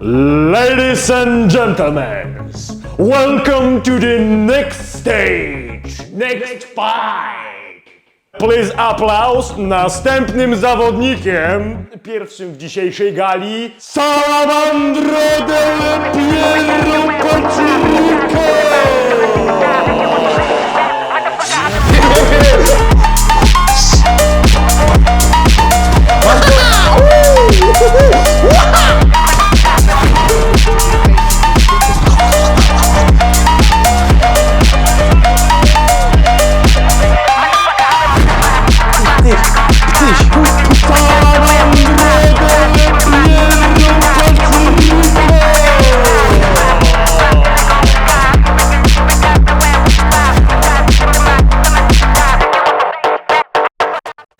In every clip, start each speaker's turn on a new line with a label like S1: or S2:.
S1: Ladies and gentlemen, welcome to the next stage, next fight. Please applause następnym zawodnikiem, pierwszym w dzisiejszej gali, Salamandro del Piero Pacifico!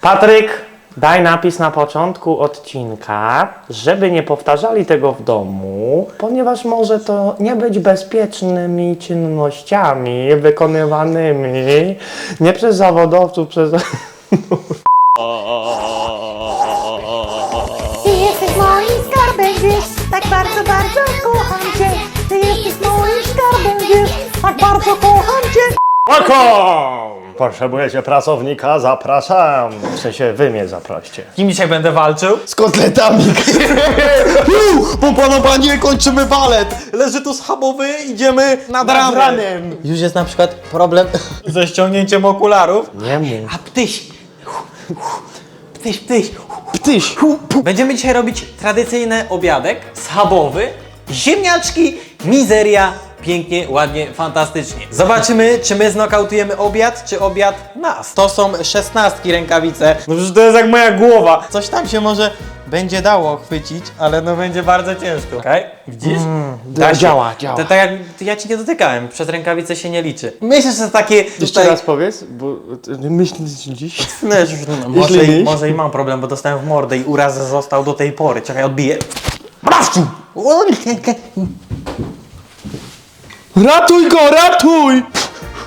S2: Patryk, daj napis na początku odcinka, żeby nie powtarzali tego w domu, ponieważ może to nie być bezpiecznymi czynnościami wykonywanymi nie przez zawodowców, przez...
S3: Ty jesteś moim skarbem, wiesz, tak bardzo, bardzo kocham cię. Ty jesteś moim skarbem, wiesz, tak bardzo kocham cię.
S1: Welcome! Potrzebujecie pracownika? Zapraszam. W sensie wy mnie zaproście.
S4: Kim dzisiaj będę walczył?
S5: z kotletami. Popanowanie, kończymy balet. Leży tu schabowy, idziemy nad ranem. Już jest na przykład problem.
S4: Ze ściągnięciem okularów.
S2: Nie mów.
S4: A ptyś! Ptyś, ptyś!
S5: Ptyś.
S4: Będziemy dzisiaj robić tradycyjny obiadek schabowy, ziemniaczki, mizeria, pięknie, ładnie, fantastycznie. Zobaczymy, czy my znokautujemy obiad, czy obiad nas. To są szesnastki rękawice. No przecież to jest jak moja głowa. Coś tam się może będzie dało chwycić, ale no będzie bardzo ciężko. Okej, widzisz? Da się.
S2: działa, działa.
S4: To, tak jak ja ci nie dotykałem, przez rękawice się nie liczy. Myślę, że takie
S2: Jeszcze
S4: tutaj...
S2: raz powiedz, bo ty myślisz dziś?
S4: No, no, może, i, może i mam problem, bo dostałem w mordę i uraz został do tej pory. Czekaj, odbiję.
S2: Ratuj go, ratuj!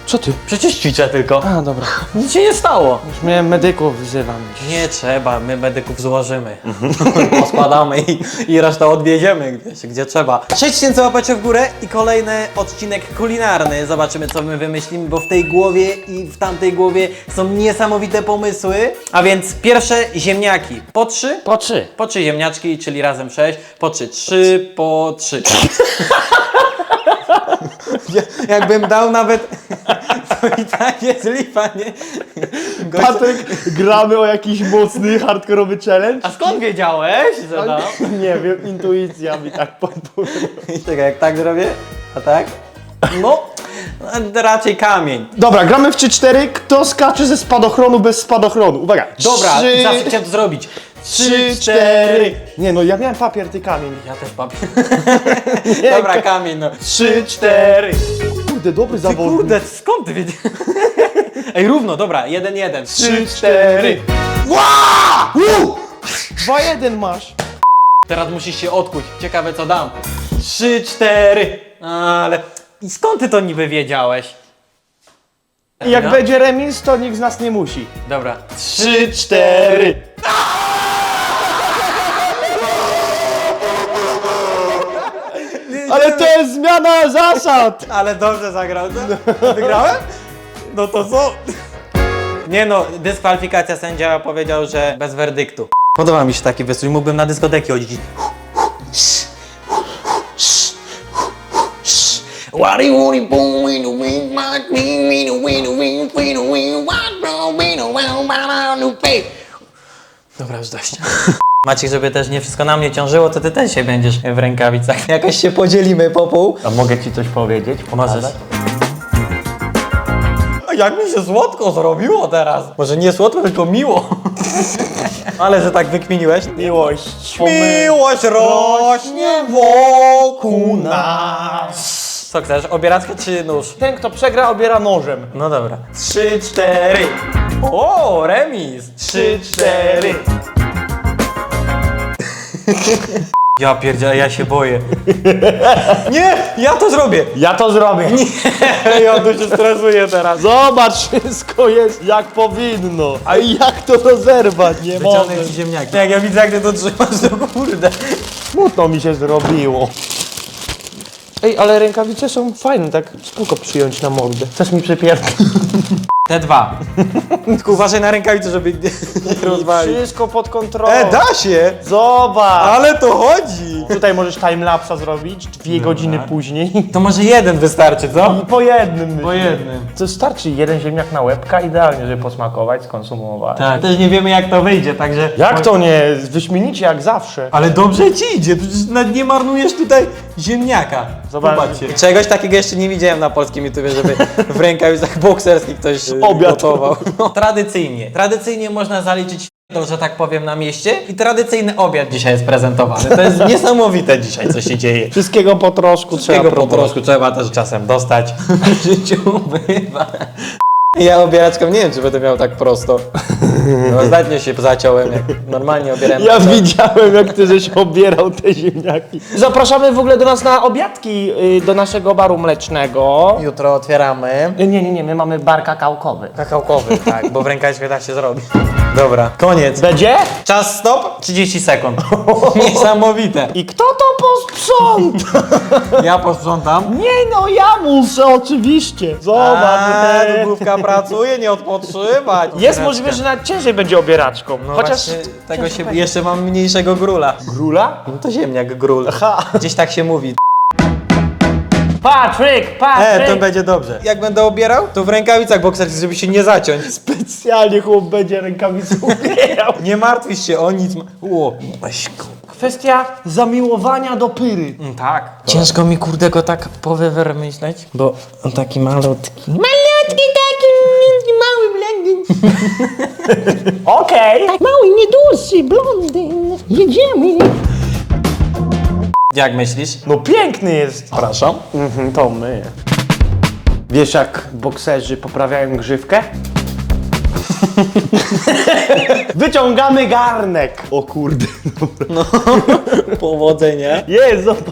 S2: Co ty?
S4: Przecież ćwiczę tylko.
S2: A, dobra.
S4: Nic się nie stało.
S2: Już mnie medyków wzywam.
S4: Nie trzeba, my medyków złożymy. Poskładamy i, i resztę odwiedziemy gdzieś, gdzie trzeba. 6000 łapeczek w górę i kolejny odcinek kulinarny. Zobaczymy, co my wymyślimy, bo w tej głowie i w tamtej głowie są niesamowite pomysły. A więc pierwsze ziemniaki. Po trzy.
S2: Po trzy.
S4: Po trzy ziemniaczki, czyli razem sześć. Po trzy. Trzy po trzy. Ja- Jakbym dał nawet, to i tak jest lipa, nie? Gość-
S1: Patryk, gramy o jakiś mocny, hardkorowy challenge?
S4: A skąd wiedziałeś, że?
S1: Nie wiem, intuicja mi tak podpowiedziała.
S4: Czekaj, jak tak zrobię? A tak? No, raczej kamień.
S1: Dobra, gramy w 3-4. Kto skacze ze spadochronu bez spadochronu? Uwaga.
S4: Dobra,
S1: Trzy,
S4: zawsze chciałem to zrobić.
S1: Trzy, cztery. Nie no, ja miałem papier, ty kamień.
S4: Ja też papier. Dobra, kamień, no.
S1: Trzy, cztery. Kurde, dobry
S4: Ty
S1: zawodnik.
S4: kurde, skąd ty wiedziałeś? Ej, równo, dobra, jeden, jeden.
S1: Trzy, cztery. Dwa, jeden masz.
S4: Teraz musisz się odkuć. Ciekawe co dam. Trzy, cztery. Ale... I skąd ty to niby wiedziałeś?
S1: I jak
S4: No.
S1: będzie remis, to nikt z nas nie musi.
S4: Dobra.
S1: Trzy, cztery. Ale to jest zmiana zasad.
S4: Ale dobrze zagrał. No, wygrałem? No to co? Nie no, dyskwalifikacja sędzia powiedział, że bez werdyktu. Podoba mi się taki wystrój, mógłbym na dyskoteki chodzić. Dobra, już dość. Maciek, żeby też nie wszystko na mnie ciążyło, to ty też się będziesz w rękawicach. Jakoś się podzielimy po pół.
S1: A mogę ci coś powiedzieć?
S4: Możesz. A jak mi się słodko zrobiło teraz? Może nie słodko, tylko miło. Ale że tak wykminiłeś.
S1: Miłość.
S4: Miłość rośnie wokół nas. Co chcesz, obierackę czy nóż?
S1: Ten, kto przegra, obiera nożem.
S4: No dobra. Trzy, cztery. O, remis. Trzy, cztery. Ja pierdzielę, ja się boję. Nie, ja to zrobię.
S1: Ja to zrobię.
S4: Ja tu się stresuję teraz.
S6: Zobacz, wszystko jest jak powinno. A jak to rozerwać? Nie
S4: Wyciągnę
S6: mogę.
S4: ci ziemniaki. Jak ja widzę, jak ty to trzymasz, to kurde.
S6: Smutno mi się zrobiło.
S1: Ej, ale rękawice są fajne, tak spoko przyjąć na mordę. Chcesz mi przypierdolić?
S4: Te dwa. Tylko uważaj na rękawice, żeby nie rozwalić.
S1: Wszystko pod kontrolą.
S7: E, da się!
S1: Zobacz!
S7: Ale to chodzi!
S1: Tutaj możesz timelapsa zrobić dwie godziny później.
S4: To może jeden wystarczy, co?
S1: I po jednym.
S4: Po jednym.
S1: To starczy jeden ziemniak na łebka, idealnie, żeby posmakować, skonsumować.
S4: Tak. Też nie wiemy jak to wyjdzie, także...
S1: Jak to nie? Wyśmienicie jak zawsze.
S4: Ale dobrze ci idzie, przecież nawet nie marnujesz tutaj ziemniaka.
S1: Zobacz.
S4: Zobaczcie. Czegoś takiego jeszcze nie widziałem na polskim YouTubie, żeby w rękawicach bokserskich ktoś
S6: Obiad.
S4: gotował. No. Tradycyjnie. Tradycyjnie można zaliczyć to, że tak powiem, na mieście i tradycyjny obiad dzisiaj jest prezentowany. To jest niesamowite dzisiaj, co się dzieje.
S1: Wszystkiego po troszku trzeba
S4: Tego po
S1: próbować.
S4: troszku trzeba też czasem dostać. W życiu bywa. Ja obieraczką nie wiem, czy będę miał tak prosto. No, ostatnio się zaciąłem, jak normalnie obierałem.
S6: Ja widziałem, jak ty żeś obierał te ziemniaki.
S1: Zapraszamy w ogóle do nas na obiadki, y, do naszego baru mlecznego.
S4: Jutro otwieramy.
S1: Y, Nie, nie, nie, my mamy bar kakałkowy.
S4: Kakałkowy, tak, bo w rękawiczkach tak się zrobi. Dobra, koniec.
S1: Będzie?
S4: Czas stop, 30 sekund. Niesamowite.
S1: I kto to posprząta?
S4: Ja posprzątam.
S1: Nie no, ja muszę oczywiście. Zobacz.
S4: A,
S1: e,
S4: główka pracuje, nie odpoczywać.
S1: Jest możliwe, że nawet ciężej będzie obieraczką.
S4: No
S1: Chociaż
S4: tego się jeszcze mam mniejszego grula.
S1: Grula?
S4: No to ziemniak gról. Gdzieś tak się mówi.
S1: Patryk, Patryk!
S4: E, to będzie dobrze. Jak będę obierał, to w rękawicach bokserskich, żeby się nie zaciąć.
S6: Specjalnie chłop będzie rękawicą ubierał.
S4: Nie martwisz się o nic. Ło,
S1: Kwestia zamiłowania do pyry.
S4: Mm, Tak. Ciężko mi kurde go tak powywer myśleć, bo on taki malutki.
S8: Malutki
S1: Okej.
S8: Mały, niedłuższy blondyn. Jedziemy.
S4: Jak myślisz?
S1: No piękny jest.
S4: Przepraszam.
S1: Mhm, to my. Wiesz jak bokserzy poprawiają grzywkę? Wyciągamy garnek.
S6: O kurde.
S4: Powodzenia.
S6: Jest, zobacz.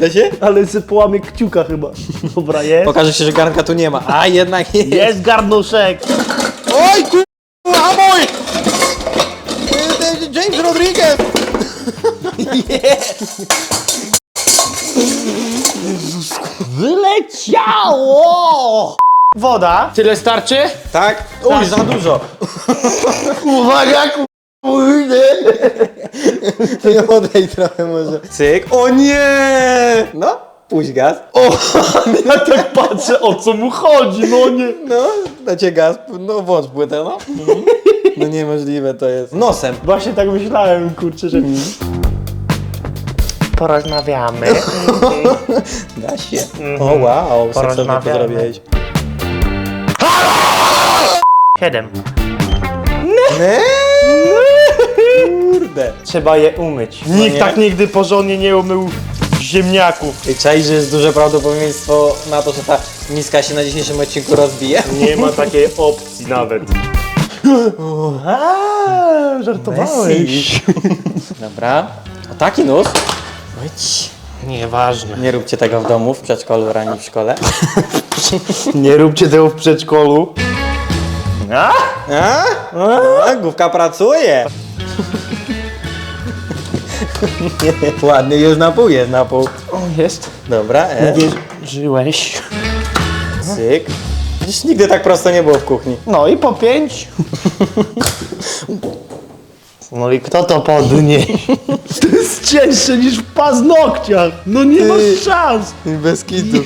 S4: Da się?
S6: Ale se połamie kciuka chyba. Dobra, jest.
S4: Pokaże się, że garnka tu nie ma. A jednak jest.
S6: Jest garnuszek.
S7: Oj, kurwa, mój! James Rodriguez!
S6: Wyleciało!
S1: Woda. Tyle starczy?
S4: Tak? Uj, za dużo.
S6: Uwaga, kurde.
S4: Nie odej trochę może. Cyk. O nie! No, puść gaz.
S6: O, ja tak patrzę, o co mu chodzi, no nie.
S4: No, dacie gaz. No, włącz płytę, no. No niemożliwe to jest. Nosem.
S6: Właśnie tak myślałem, kurczę, że...
S1: Porozmawiamy.
S4: Da się. O wow, seksownie to
S1: Porozmawiamy.
S4: zrobiłeś.
S1: Siedem.
S4: Nie? Kurde.
S1: Trzeba je umyć.
S6: Nikt
S4: nie?
S6: tak nigdy porządnie nie umył ziemniaków.
S4: I czaj, że jest duże prawdopodobieństwo na to, że ta miska się na dzisiejszym odcinku rozbije.
S6: Nie ma takiej opcji nawet.
S1: A, żartowałeś.
S4: Dobra. O taki nóż. Ojć.
S1: Nieważne.
S4: Nie róbcie tego w domu, w przedszkolu, ani w szkole.
S6: Nie róbcie tego w przedszkolu.
S1: A?
S4: A? A? Główka pracuje. Ładny jest na pół, jest na pół.
S1: O, jest.
S4: Dobra, e,
S1: Wierzyłeś.
S4: cyk. Dziś nigdy tak prosto nie było w kuchni.
S1: No i po pięć. No i kto to podniesie?
S6: To jest cięższe niż w paznokciach. No nie masz szans.
S4: Bez kitu.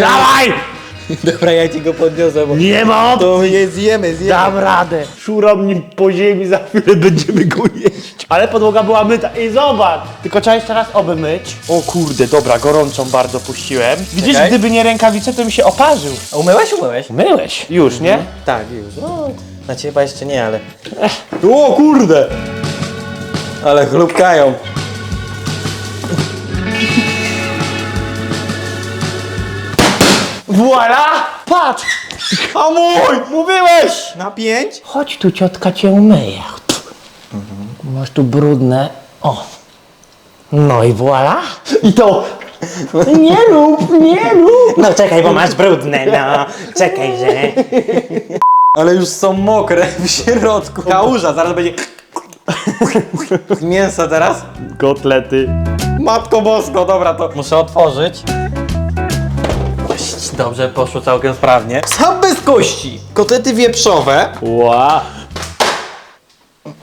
S1: Dawaj!
S4: Dobra, ja ci go podniosę, bo
S6: Nie ma opcji.
S4: to je zjemy, zjemy.
S1: Dam radę.
S6: Szuram nim po ziemi, za chwilę będziemy go jeść.
S1: Ale podłoga była myta i zobacz! Tylko trzeba jeszcze raz obmyć. O kurde, dobra, gorącą bardzo puściłem. Widzisz,
S4: Czekaj.
S1: gdyby nie rękawice, to mi się oparzył.
S4: Umyłeś, umyłeś?
S1: Myłeś. Już, nie?
S4: Tak, już. No, na ciebie chyba jeszcze nie, ale... O kurde! Ale chlubkają.
S1: Voila! Patrz!
S4: A mój!
S1: Mówiłeś!
S4: Na pięć?
S1: Chodź tu, ciotka cię umyje. Masz tu brudne. O,
S2: No i voilà.
S1: I to
S2: Nie rób, nie rób. No czekaj, bo masz brudne, no. Czekaj, że...
S4: Ale już są mokre w środku. Kałuża, zaraz będzie... Mięso teraz?
S1: kotlety.
S4: Matko Bosko, dobra, to muszę otworzyć. Dobrze, poszło całkiem sprawnie. Sam bez kości. Kotlety wieprzowe.
S1: Ła.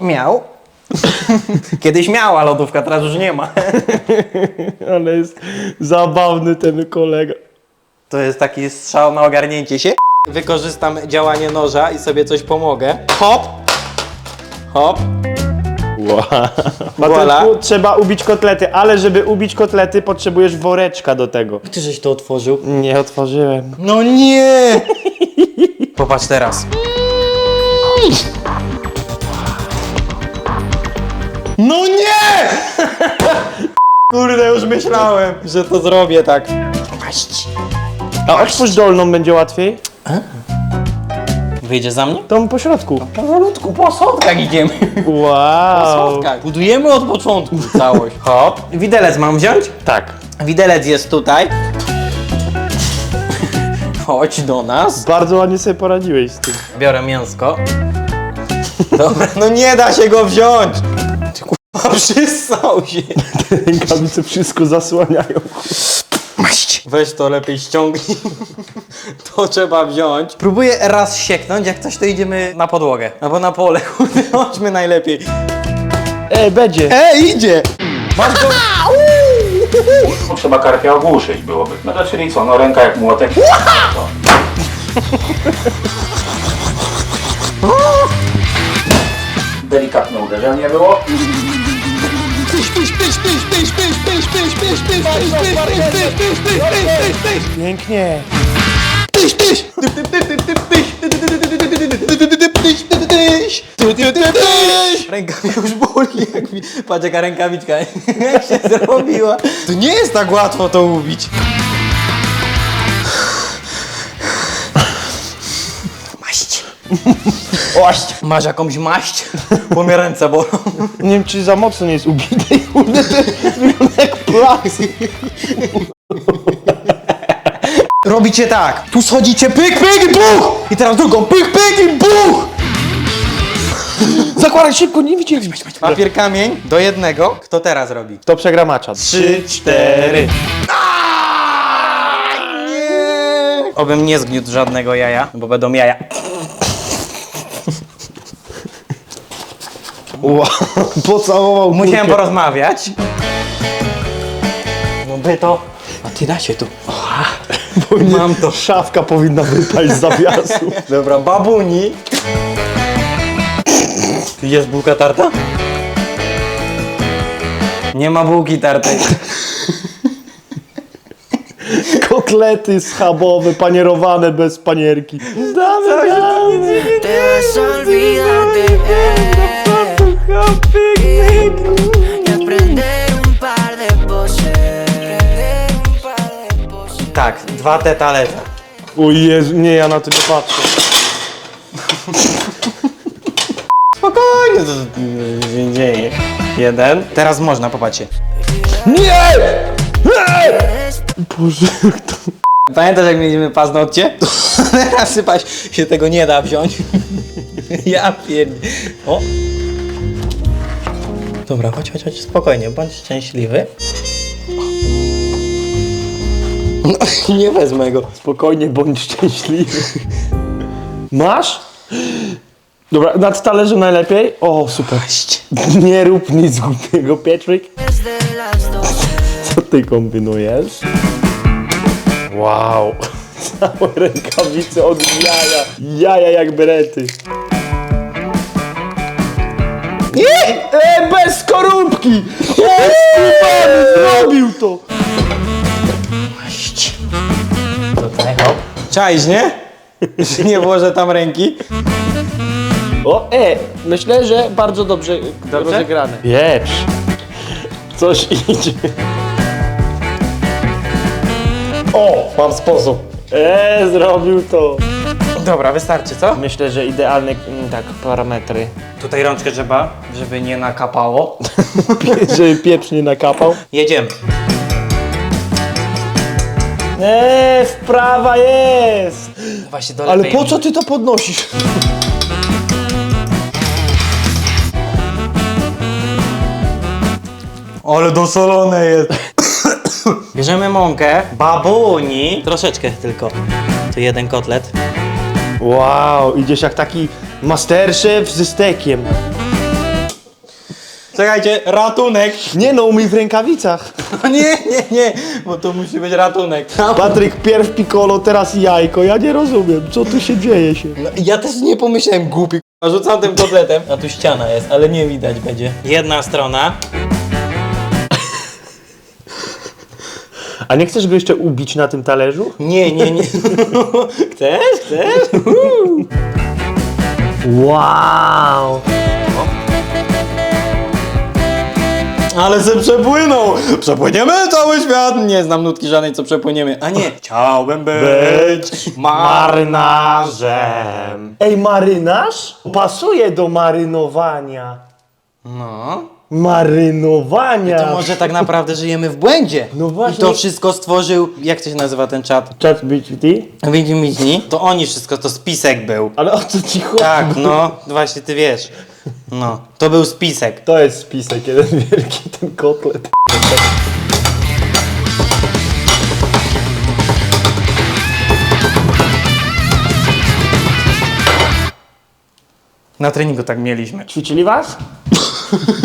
S4: Miał. Kiedyś miała lodówka, teraz już nie ma.
S1: Ale jest zabawny ten kolega.
S4: To jest taki strzał na ogarnięcie się. Wykorzystam działanie noża i sobie coś pomogę. Hop. Hop. Voilà.
S1: Mateuszku, trzeba ubić kotlety, ale żeby ubić kotlety potrzebujesz woreczka do tego.
S4: Ty żeś to otworzył?
S1: Nie otworzyłem.
S4: No nie! Popatrz teraz. No nie! Kurde, już myślałem, że to zrobię tak.
S1: A otwórz dolną będzie łatwiej?
S4: Wyjdzie za mnie?
S1: Tą po środku.
S4: Powolutku, po schodkach idziemy.
S1: Wow.
S4: Schodkach. Budujemy od początku całość. Hop. Widelec mam wziąć?
S1: Tak.
S4: Widelec jest tutaj. Chodź do nas.
S1: Bardzo ładnie sobie poradziłeś z tym.
S4: Biorę mięsko. Dobra, no nie da się go wziąć. Ty kurwa przystał się.
S1: Rękawice wszystko zasłaniają.
S4: Maść. Weź to lepiej ściągnij. To trzeba wziąć. Próbuję raz sieknąć, jak coś to idziemy na podłogę. Albo na pole, kurde, chodźmy najlepiej.
S1: E, będzie.
S4: E, idzie!
S9: No, trzeba karpia ogłuszyć byłoby. No to czyli co, no ręka jak młotek. Delikatne uderzenie było.
S1: Pięknie.
S4: Ręka mnie już boli, jak mi... Patrz jaka rękawiczka, jak się zrobiła. To nie jest tak łatwo to ubić. Ość. Masz jakąś maść? Bo mnie ręce bolą.
S1: Nie wiem, czy za mocno nie jest ubity. Kurde, to wygląda jak plac.
S4: Robicie tak. Tu schodzicie pyk, pyk i buch! I teraz drugą pyk, pyk i buch!
S1: Zakładaj szybko, nie widzieli.
S4: Papier, kamień do jednego. Kto teraz robi?
S1: Kto przegra macza? Trzy, cztery.
S4: Obym nie zgniótł żadnego jaja, bo będą jaja.
S1: Wow, pocałował
S4: Musiałem
S1: kurkę.
S4: porozmawiać. No by to. A ty da się tu. Mam to.
S1: Szafka powinna wypaść z zawiasu.
S4: Dobra, babuni. Jest bułka tarta? Nie ma bułki tartej.
S1: Kotlety schabowe, panierowane bez panierki. Damy, damy.
S10: Te vas a olvidar de él y aprender un par de poses.
S4: Tak, dwa te talerze.
S1: O Jezu, nie, ja na to nie patrzę.
S4: Spokojnie, to się nie dzieje. Jeden. Teraz można, popatrzcie.
S1: Boże, jak to...
S4: Pamiętasz jak mieliśmy paznokcie? Teraz sypać się tego nie da wziąć. ja pierdolę. O! Dobra, chodź, chodź, chodź, spokojnie, bądź szczęśliwy. No, nie wezmę go.
S1: Spokojnie, bądź szczęśliwy. Masz? Dobra, nad talerzem najlepiej? O, super. Nie rób nic głupiego, Patrick. Co ty kombinujesz? Wow. Całe rękawice od jaja. Jaja jak berety. Nie! E, bez skorupki! O, skubany, zrobił to!
S4: Tutaj, hop. Czaisz, nie? Że nie włożę tam ręki.
S1: O, e, myślę, że bardzo dobrze, rozegrane. Wieprz. Coś idzie.
S4: O, mam sposób.
S1: E, zrobił to.
S4: Dobra, wystarczy, co?
S1: Myślę, że idealne mm, tak parametry.
S4: Tutaj rączkę trzeba, żeby nie nakapało.
S1: Żeby pieprz nie nakapał.
S4: Jedziemy.
S1: Eee, wprawa jest!
S4: Właśnie do
S1: Ale po co ty to podnosisz?
S4: Ale dosolone jest. Bierzemy mąkę, babuni, troszeczkę tylko. Tu jeden kotlet.
S1: Wow, idziesz jak taki masterchef ze stekiem.
S4: Czekajcie, ratunek.
S1: Nie no, umyj w rękawicach.
S4: nie, nie, nie, bo to musi być ratunek.
S1: Patryk, pierw piccolo, teraz jajko. Ja nie rozumiem, co tu się dzieje się.
S4: No, ja też nie pomyślałem głupi. k***a, Rzucam tym kotletem. A tu ściana jest, ale nie widać będzie. Jedna strona.
S1: A nie chcesz go jeszcze ubić na tym talerzu?
S4: Nie, nie, nie. Chcesz? Chcesz?
S1: Wow!
S4: Ale se przepłynął! Przepłyniemy cały świat! Nie znam nutki żadnej, co przepłyniemy. A nie, chciałbym być
S1: Marynarzem. Ej, marynarz? Pasuje do marynowania.
S4: No.
S1: Marynowania.
S4: To może tak naprawdę żyjemy w błędzie.
S1: No właśnie.
S4: I to wszystko stworzył, jak to się nazywa ten czat?
S1: Chat GPT?
S4: Widzimy To oni wszystko, to spisek był.
S1: Ale o co ci chodzi?
S4: Tak, no, właśnie ty wiesz. No, to był spisek.
S1: To jest spisek, jeden wielki ten kotlet.
S4: Na treningu tak mieliśmy.
S1: Ćwiczyli was?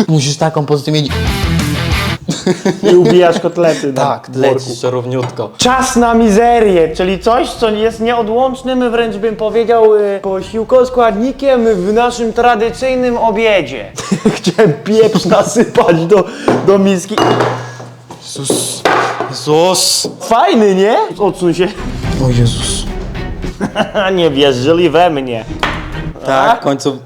S4: Musisz taką pozycję mieć.
S1: I ubijasz kotlety na
S4: Tak,
S1: dworku.
S4: lecisz równiutko.
S1: Czas na mizerię, czyli coś, co jest nieodłącznym, wręcz bym powiedział, y, posiłkoskładnikiem w naszym tradycyjnym obiedzie. Chciałem pieprz nasypać do, do miski.
S4: Jezus!
S1: Fajny, nie? Odsuń się.
S4: O Jezus.
S1: nie wierzyli we mnie.
S4: Tak, w końcu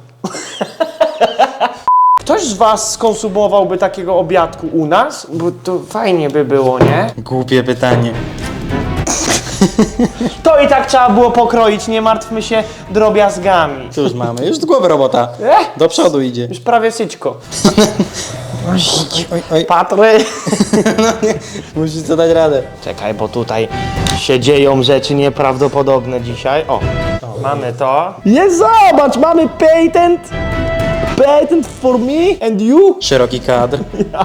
S1: Ktoś z was skonsumowałby takiego obiadku u nas? Bo to fajnie by było, nie?
S4: głupie pytanie.
S1: To i tak trzeba było pokroić, nie martwmy się drobiazgami.
S4: Cóż mamy, już z głowy robota.
S1: Eh,
S4: Do przodu idzie.
S1: już prawie syćko.
S4: Oj, oj, oj.
S1: Patry.
S4: Musisz to dać radę.
S1: Czekaj, bo tutaj się dzieją rzeczy nieprawdopodobne dzisiaj. O, mamy to. Jest, zobacz, mamy patent. Patent for me and you.
S4: Szeroki kadr.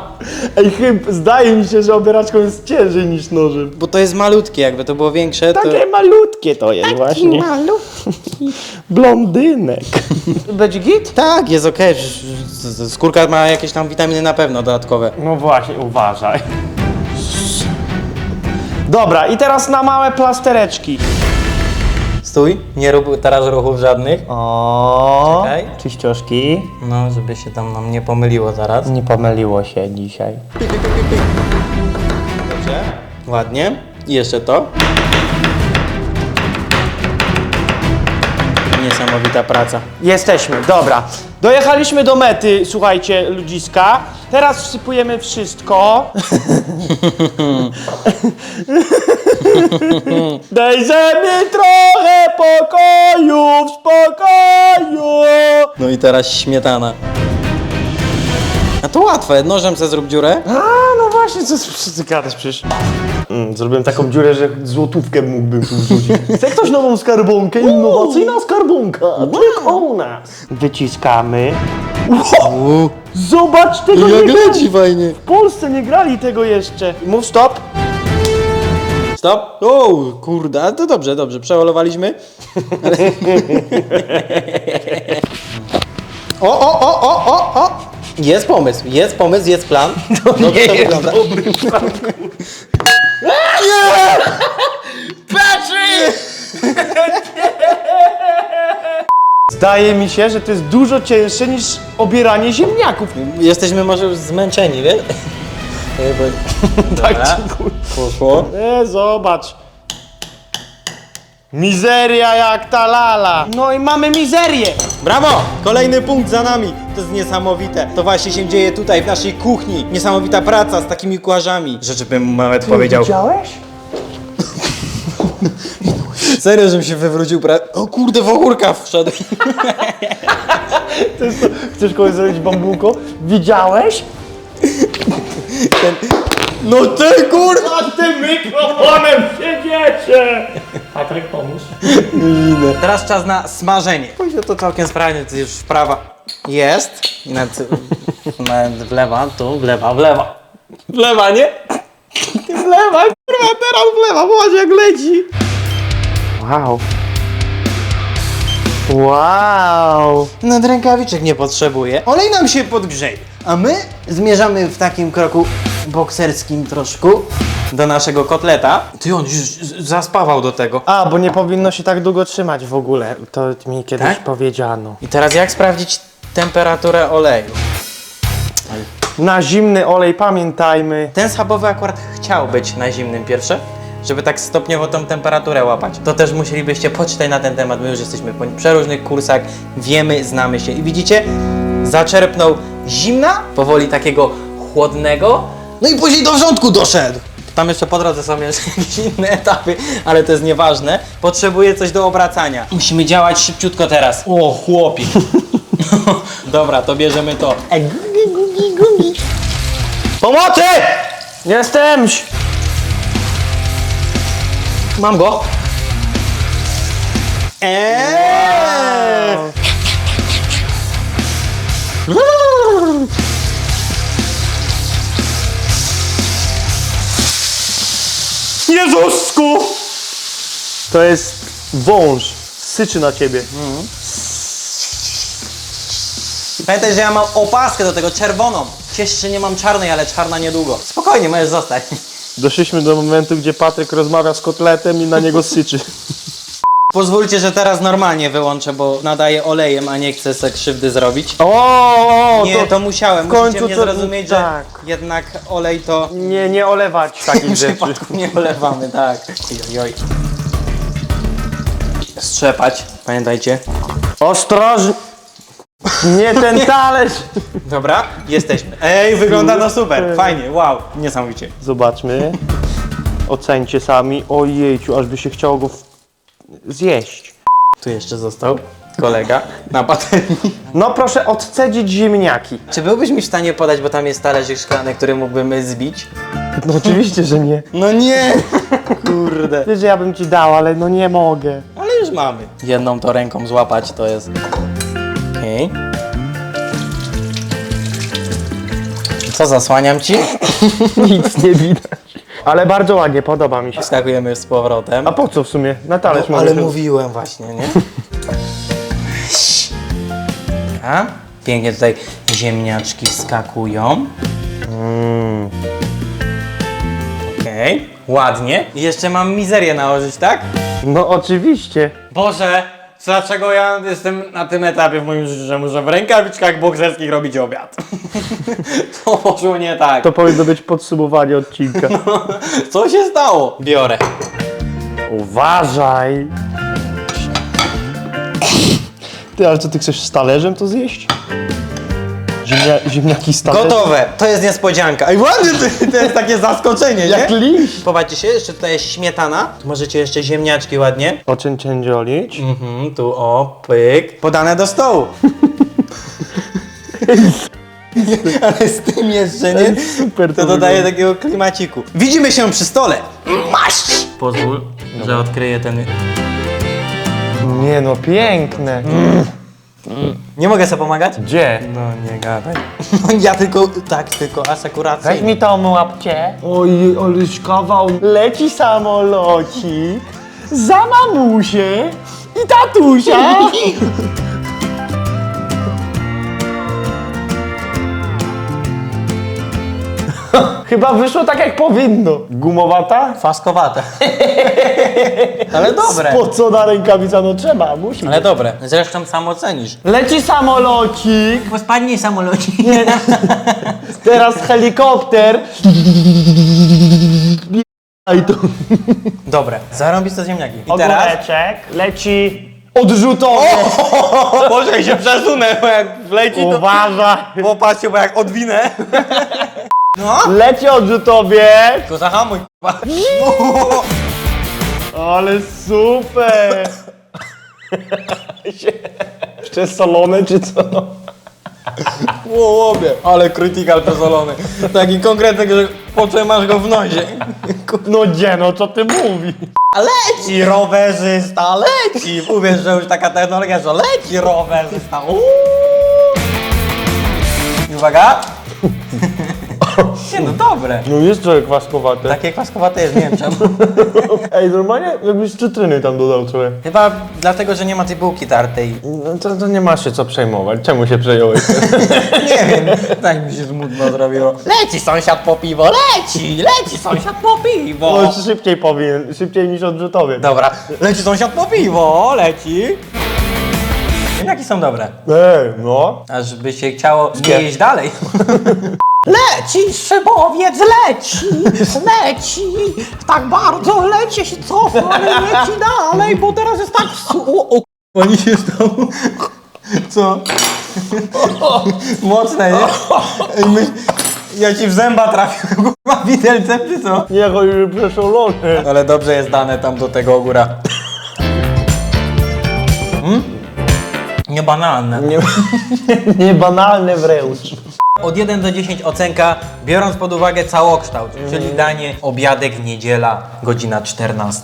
S1: Ej, chyba, zdaje mi się, że obieraczką jest ciężej niż nożem.
S4: Bo to jest malutkie, jakby to było większe, to...
S1: Takie malutkie to jest właśnie. Blondynek. Będzie git?
S4: Tak, jest okej. z- Skórka ma jakieś tam witaminy na pewno dodatkowe.
S1: No właśnie, uważaj. Dobra, i teraz na małe plastereczki.
S4: Stój, nie rób teraz ruchów żadnych.
S1: O,
S4: Czekaj.
S1: czyścioszki.
S4: No, żeby się tam nam nie pomyliło zaraz.
S1: Nie pomyliło się dzisiaj.
S4: Dobrze. Ładnie. I jeszcze to. Niesamowita praca.
S1: Jesteśmy, dobra. Dojechaliśmy do mety, słuchajcie, ludziska. Teraz wsypujemy wszystko. Dajże mi trochę pokoju, w spokoju.
S4: No i teraz śmietana. A to łatwe, nożem se zrób dziurę.
S1: A, no właśnie, co co ty gadasz przecież? Mm, zrobiłem taką dziurę, że złotówkę mógłbym tu wrzucić. Chce ktoś nową skarbonkę? Innowacyjna skarbonka, tylko u nas. Wyciskamy. Wow. Zobacz, tego nie grali.
S4: fajnie.
S1: W Polsce nie grali tego jeszcze. Mów stop.
S4: Stop. O, kurde, ale to dobrze, dobrze, przeolowaliśmy. Ale... o, o, o, o, o, o! Jest pomysł, jest pomysł, jest plan. Dobrze to wygląda.
S1: Zdaje mi się, że to jest dużo cięższe niż obieranie ziemniaków.
S4: Jesteśmy może już zmęczeni, wiesz?
S1: Tak kur-
S4: Poszło.
S1: E, zobacz. Mizeria jak ta lala. No i mamy mizerię.
S4: Brawo! Kolejny punkt za nami. To jest niesamowite. To właśnie się dzieje tutaj, w naszej kuchni. Niesamowita praca z takimi kucharzami. Rzeczy bym nawet powiedział.
S1: Widziałeś?
S4: Serio, żebym się wywrócił pra... O kurde, w ogórka wszedł.
S1: Chcesz kogoś zrobić bambuko? Widziałeś?
S4: No ty kurwa!
S2: Nad tym mikrofonem siedziecie! Patryk, pomóż.
S4: Teraz czas na smażenie. Pójdzie to całkiem sprawnie, to już wprawa jest. I nawet, nawet w lewa, tu, w lewa, w lewa. W lewa, nie? W lewa, kurwa, teraz w lewa, patrz jak leci.
S2: Wow. Wow.
S4: Nad rękawiczek nie potrzebuje. Olej nam się podgrzeje. A my zmierzamy w takim kroku bokserskim troszkę do naszego kotleta. Ty on już zaspawał do tego.
S2: A, bo nie powinno się tak długo trzymać w ogóle. To mi kiedyś
S4: Tak?
S2: powiedziano.
S4: I teraz jak sprawdzić temperaturę oleju?
S2: Na zimny olej pamiętajmy.
S4: Ten schabowy akurat chciał być na zimnym pierwsze, żeby tak stopniowo tą temperaturę łapać. To też musielibyście poczytać na ten temat. My już jesteśmy po przeróżnych kursach, wiemy, znamy się. I widzicie, zaczerpnął zimna, powoli takiego chłodnego, no i później do wrzątku doszedł. Tam jeszcze po drodze są jeszcze jakieś inne etapy, ale to jest nieważne. Potrzebuje coś do obracania. Musimy działać szybciutko teraz. O, chłopie. Dobra, to bierzemy to. Pomocy!
S2: Jestem!
S4: Mam go. Eee!
S1: Jezusku! To jest wąż. Syczy na ciebie.
S4: Pamiętaj, że ja mam opaskę do tego czerwoną. Cieszę się, nie mam czarnej, ale czarna niedługo. Spokojnie, możesz zostać.
S1: Doszliśmy do momentu, gdzie Patryk rozmawia z kotletem i na niego syczy.
S4: Pozwólcie, że teraz normalnie wyłączę, bo nadaję olejem, a nie chcę sobie krzywdy zrobić.
S2: O,
S4: Nie, to musiałem.
S2: w końcu
S4: Musicie mnie
S2: to-
S4: zrozumieć, że
S2: tak.
S4: jednak olej to
S2: Nie, nie olewać takich rzeczy.
S4: przypadku nie olewamy, tak. Ojoj. Strzepać, pamiętajcie.
S2: Ostrożnie. Nie ten talerz.
S4: Dobra, jesteśmy. Ej, wygląda to super, fajnie, wow, niesamowicie.
S1: Zobaczmy. Ocencie sami. Ojejciu, aż by się chciało go w... zjeść.
S4: Tu jeszcze został kolega na patelni.
S2: No proszę odcedzić ziemniaki.
S4: Czy byłbyś mi w stanie podać, bo tam jest talerzyk szklany, który mógłbym zbić?
S1: No oczywiście, że nie.
S4: No nie! Kurde.
S2: Wiesz, że ja bym ci dał, ale no nie mogę.
S4: Ale już mamy. Jedną to ręką złapać to jest... Okej. Co, zasłaniam ci?
S2: Nic nie widać. Ale bardzo ładnie, podoba mi się.
S4: Skakujemy z powrotem.
S2: A po co w sumie? Na talerz
S4: No, ale mówiłem właśnie, nie? A? Pięknie tutaj ziemniaczki wskakują. Mm. Okej, ładnie. I jeszcze mam mizerię nałożyć, tak?
S2: No oczywiście.
S4: Boże, dlaczego ja jestem na tym etapie w moim życiu, że muszę w rękawiczkach bokserskich robić obiad? to poszło nie tak.
S1: To powinno być podsumowanie odcinka.
S4: Co się stało? Biorę.
S1: Uważaj! Ty, ale co ty chcesz z talerzem to zjeść? Ziemnia, ziemniaki talerzem?
S4: Gotowe. To jest niespodzianka. Ej, ładnie, to, to jest takie zaskoczenie,
S1: Jak
S4: nie?
S1: liść!
S4: Popatrzcie się, jeszcze tutaj jest śmietana. Tu możecie jeszcze ziemniaczki ładnie.
S1: Oczęciędziolić.
S4: Mhm, tu o, pyk. Podane do stołu. Ale z tym jeszcze, nie?
S1: Super
S4: To dodaje takiego klimaciku. Widzimy się przy stole. Masz! Pozwól, że odkryję ten...
S2: Nie no, piękne.
S4: Nie mogę sobie pomagać?
S2: Gdzie?
S4: No nie gadaj. Ja tylko, tak, tylko asekuracja.
S2: Weź mi tą łapcie.
S1: Oj, aleś kawał.
S2: Leci samolocik za mamusię i tatusia. Chyba wyszło tak jak powinno. Gumowata?
S4: Faskowate. Ale dobre.
S1: Spocona rękawica, no trzeba, musi.
S4: Ale dobre. Zresztą sam ocenisz.
S2: Leci samolocik,
S4: Bo spadnij samolocik.
S2: teraz helikopter.
S1: Aj to.
S4: Dobre. Zarąbić to ziemniaki. I teraz?
S2: Ogóreczek leci odrzutowy.
S4: Boże, jak się przesunę, bo jak wleci to...
S2: Uważaj.
S4: Popatrzcie, bo jak odwinę. No.
S2: Leci odrzutowie.
S4: Tylko zahamuj, k***a.
S1: Ale super! Jeszcze solone czy co?
S4: Łobie, ale krytykal przesolony. Taki konkretny, że poczułem masz go w nozie.
S1: No gdzie, no co ty mówisz?
S4: A leci rowerzysta, leci! Uwierz, że już taka technologia, że leci rowerzysta. Uuu. I Uwaga. Nie no, dobre.
S1: No jest trochę kwaskowate.
S4: Takie kwaskowate jest, nie wiem czemu.
S1: Ej, normalnie jakbyś cytryny tam dodał trochę.
S4: Chyba dlatego, że nie ma tej bułki tartej.
S1: No to, to nie masz się co przejmować. Czemu się przejąłeś?
S4: Nie wiem, tak mi się smutno zrobiło. Leci sąsiad po piwo, leci, leci sąsiad po piwo.
S1: No szybciej powinien, szybciej niż odrzutowy.
S4: Dobra, leci sąsiad po piwo, leci. Jakie są dobre?
S1: Ej, no.
S4: Aż by się chciało nie jeść dalej. Leci szybowiec, leci, leci, tak bardzo leci się cofa, ale leci dalej, bo teraz jest tak... O, o Pani się stało. Co? Mocne, nie? Ej, my... Ja ci w zęba trafiłem, kurwa, widelcem, czy co?
S1: Niech on już przeszolony.
S4: Ale dobrze jest dane tam do tego góra. Hmm? Niebanalne.
S1: Nie, nie banalne wręcz.
S4: Od 1 do 10 ocenka, biorąc pod uwagę całokształt, czyli danie, obiadek, niedziela, godzina 14.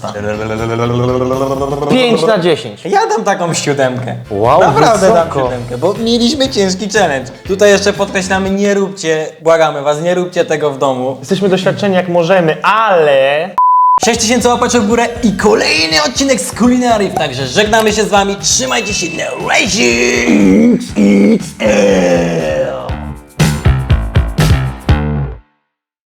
S1: 5 na 10.
S4: Ja dam taką siódemkę.
S1: Wow,
S4: Naprawdę dam
S1: wysoko.
S4: siódemkę, bo mieliśmy ciężki challenge. Tutaj jeszcze podkreślamy, nie róbcie, błagamy was, nie róbcie tego w domu.
S1: Jesteśmy doświadczeni jak możemy, ale...
S4: 6000 łapaczy w górę i kolejny odcinek z Kulinariów, także żegnamy się z wami, trzymajcie się, na razie!